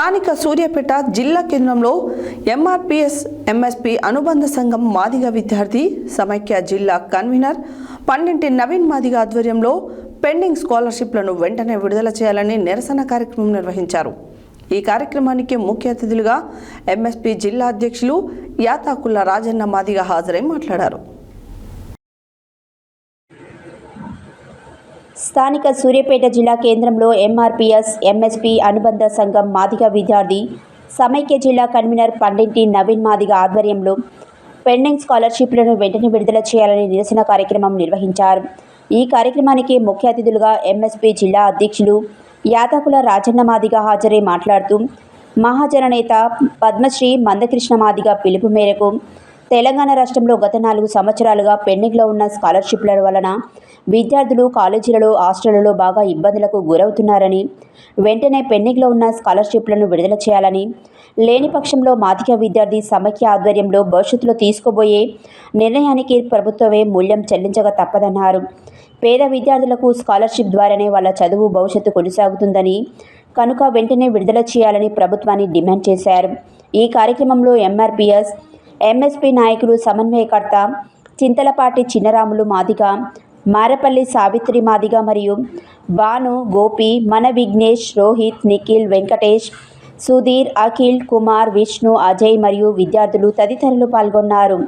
స్థానిక సూర్యాపేట జిల్లా కేంద్రంలో ఎంఆర్పిఎస్ ఎంఎస్పి అనుబంధ సంఘం మాదిగ విద్యార్థి సమైక్య జిల్లా కన్వీనర్ పన్నెంటి నవీన్ మాదిగ ఆధ్వర్యంలో పెండింగ్ స్కాలర్షిప్లను వెంటనే విడుదల చేయాలని నిరసన కార్యక్రమం నిర్వహించారు. ఈ కార్యక్రమానికి ముఖ్య అతిథులుగా ఎంఎస్పి జిల్లా అధ్యక్షులు యాతాకుల రాజన్న మాదిగ హాజరై మాట్లాడారు. స్థానిక సూర్యాపేట జిల్లా కేంద్రంలో ఎంఆర్పిఎస్ ఎంఎస్పి అనుబంధ సంఘం మాదిగ విద్యార్థి సమైక్య జిల్లా కన్వీనర్ పండింటి నవీన్ మాదిగ ఆధ్వర్యంలో పెండింగ్ స్కాలర్షిప్లను వెంటనే విడుదల చేయాలని నిరసన కార్యక్రమం నిర్వహించారు. ఈ కార్యక్రమానికి ముఖ్య అతిథులుగా ఎంఎస్పి జిల్లా అధ్యక్షులు యాదకుల రాజన్న మాదిగ హాజరై మాట్లాడుతూ మహాజననేత పద్మశ్రీ మందకృష్ణ మాదిగ పిలుపు మేరకు తెలంగాణ రాష్ట్రంలో గత నాలుగు సంవత్సరాలుగా పెండింగ్లో ఉన్న స్కాలర్షిప్ల వలన విద్యార్థులు కాలేజీలలో హాస్టళ్ళలో బాగా ఇబ్బందులకు గురవుతున్నారని వెంటనే పెండింగ్లో ఉన్న స్కాలర్షిప్లను విడుదల చేయాలని లేని పక్షంలో మాదిక విద్యార్థి సమైక్య ఆధ్వర్యంలో భవిష్యత్తులో తీసుకోబోయే నిర్ణయానికి ప్రభుత్వమే మూల్యం చెల్లించక తప్పదన్నారు. పేద విద్యార్థులకు స్కాలర్షిప్ ద్వారానే వాళ్ళ చదువు భవిష్యత్తు కొనసాగుతుందని కనుక వెంటనే విడుదల చేయాలని ప్రభుత్వాన్ని డిమాండ్ చేశారు. ఈ కార్యక్రమంలో ఎంఆర్పిఎస్ ఎంఎస్పి నాయకులు సమన్వయకర్త చింతలపాటి చిన్నరాములు మాదిగ మారపల్లి సావిత్రి మాదిగ మరియు భాను గోపి మన విఘ్నేష్ రోహిత్ నిఖిల్ వెంకటేష్ సుధీర్ అఖిల్ కుమార్ విష్ణు అజయ్ మరియు విద్యార్థులు తదితరులు పాల్గొన్నారు.